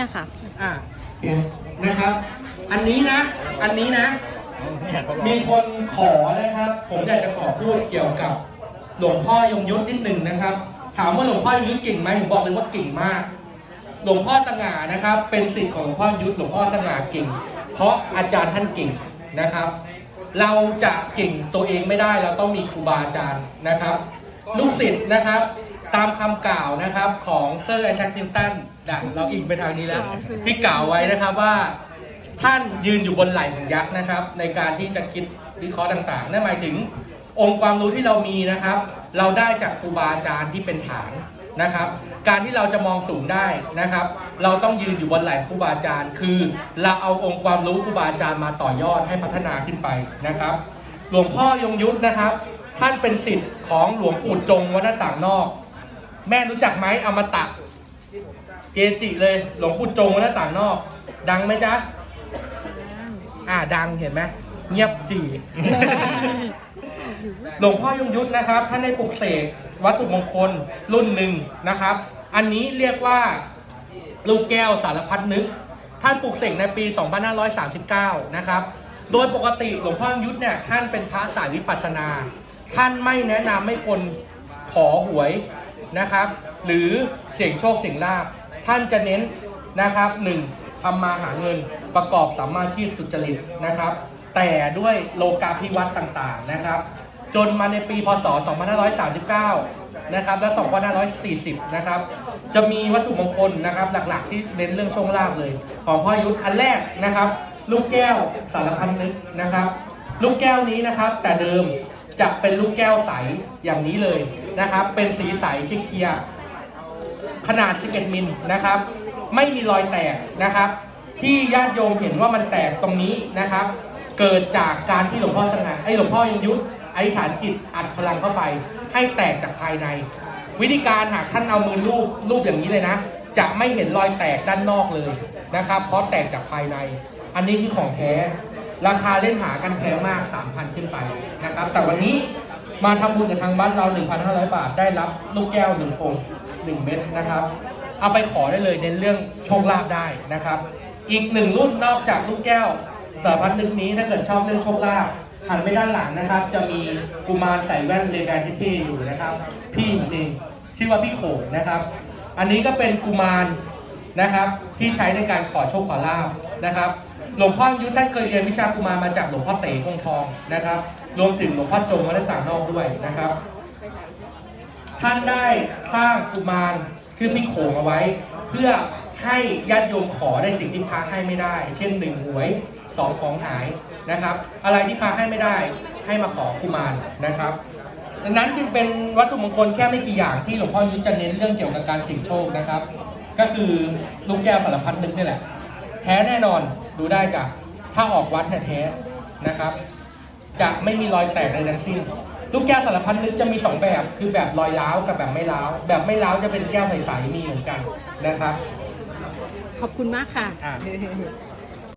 เนี่ยค่ะ อ่านะครับ อันนี้นะ อันนี้นะ มีคนขอนะครับ ผมอยากจะขอพูดเกี่ยวกับหลวงพ่อยงยุทธนิดหนึ่งนะครับ ถามว่าหลวงพ่อยงยุทธเก่งไหมผมบอกเลยว่าเก่งมาก หลวงพ่อสง่านะครับ เป็นศิษย์ของหลวงพ่อยุทธหลวงพ่อสง่าเก่ง เพราะอาจารย์ท่านเก่งนะครับ เราจะเก่งตัวเองไม่ได้เราต้องมีครูบาอาจารย์นะครับ ลูกศิษย์นะครับ ตามคำกล่าวนะครับของเซอร์ไอแชคนิวตันดังเราอิงไปทางนี้แล้ว ที่กล่าวไว้นะครับว่า ท่านยืนอยู่บนไหล่ของยักษ์นะครับ ในการที่จะคิดวิเคราะห์ต่างๆ นั่นหมายถึงองค์ความรู้ที่เรามีนะครับ เราได้จากครูบาอาจารย์ที่เป็นฐานนะครับ การที่เราจะมองสูงได้นะครับ เราต้องยืนอยู่บนไหล่ครูบาอาจารย์ คือเราเอาองค์ความรู้ครูบาอาจารย์มาต่อยอดให้พัฒนาขึ้นไปนะครับ หลวงพ่อยงยุทธนะครับ ท่านเป็นศิษย์ของหลวงปู่จงวัดหน้าต่างนอก แม่รู้จักไหมอมตะ เกจิเลย หลวงปู่จงวัดหน้าต่างนอก ดังไหมจ๊ะ อ่าดังเห็นไหมเงียบจี หลวงพ่อยงยุทธนะครับ ท่านได้ปลุกเสกวัตถุมงคลรุ่นหนึ่งนะครับ อันนี้เรียกว่าลูกแก้วสารพัดนึก ท่านปลุกเสกในปี 2539 นะครับ โดยปกติหลวงพ่อยงยุทธเนี่ยท่านเป็นพระสายวิปัสสนา ท่านไม่แนะนำให้คนขอหวย นะครับ หรือเสี่ยงโชคเสี่ยงลาภท่านจะเน้นนะครับหนึ่งทำมาหาเงินประกอบสัมมาชีพสุจริตนะครับ แต่ด้วยโลกาภิวัตน์ต่างๆนะครับ จนมาในปีพศ 2539 นะครับและ 2540 นะครับ จะมีวัตถุมงคลนะครับ หลักๆที่เน้นเรื่องโชคลาภเลย ของพ่อยุทธอันแรกนะครับ ลูกแก้วสารพันนึกนะครับ ลูกแก้วนี้นะครับ แต่เดิม จะเป็นลูกแก้วใสอย่างนี้เลยนะครับ เป็นสีใสเคลียร์ขนาด 11 มิลนะครับ ไม่มีรอยแตกนะครับ ที่ญาติโยมเห็นว่ามันแตกตรงนี้นะครับ เกิดจากการที่หลวงพ่อสง่าไอ้หลวงพ่อยังยุทธอธิษฐานจิตอัดพลังเข้าไป ให้แตกจากภายใน วิธีการหากท่านเอามือลูบลูบอย่างนี้เลยนะ จะไม่เห็นรอยแตกด้านนอกเลยนะครับ เพราะแตกจากภายใน อันนี้คือของแท้ ราคาเล่นหากันแพงมาก 3,000 ขึ้นไปนะครับ แต่วันนี้มาทำบุญกับทางบ้านเรา 1,500 บาท ได้รับลูกแก้วหนึ่งองค์หนึ่งเม็ดนะครับ เอาไปขอได้เลยเน้นเรื่องโชคลาภได้นะครับ อีกหนึ่งรุ่นนอกจากลูกแก้วสารพัดนึกนี้ถ้าเกิดชอบเรื่องโชคลาภหันไปด้านหลังนะครับ จะมีกุมารใส่แว่นเลแบนเท่ๆอยู่นะครับ พี่ผมเองชื่อว่าพี่โขงนะครับ อันนี้ก็เป็นกุมาร นะครับ ที่ใช้ในการขอโชคขอลาภนะครับ หลวงพ่อยุทธท่านเคยเรียนวิชากุมารมาจากหลวงพ่อเต๋คงทองนะครับ รวมถึงหลวงพ่อจงวัดต่างนอกด้วยนะครับ ท่านได้สร้างกุมารชื่อพี่โขงเอาไว้ เพื่อให้ญาติโยมขอได้สิ่งที่พระให้ไม่ได้ เช่นหนึ่งหวยสองของหายนะครับ อะไรที่พระให้ไม่ได้ให้มาขอกุมารนะครับดังนั้นจึงเป็นวัตถุมงคลแค่ไม่กี่อย่างที่หลวงพ่อยุทธจะเน้นเรื่องเกี่ยวกับการเสี่ยงโชคนะครับ ก็คือลูกแก้วสารพัดนึกนี่แหละ แท้แน่นอนดูได้จากถ้าออกวัดเนี่ยแท้นะครับ จะไม่มีรอยแตกในทั้งสิ้น ลูกแก้วสารพัดนึกจะมีสองแบบ คือแบบรอยร้าวกับแบบไม่ร้าว แบบไม่ร้าวจะเป็นแก้วใสๆมีเหมือนกันนะครับ ขอบคุณมากค่ะ อ่า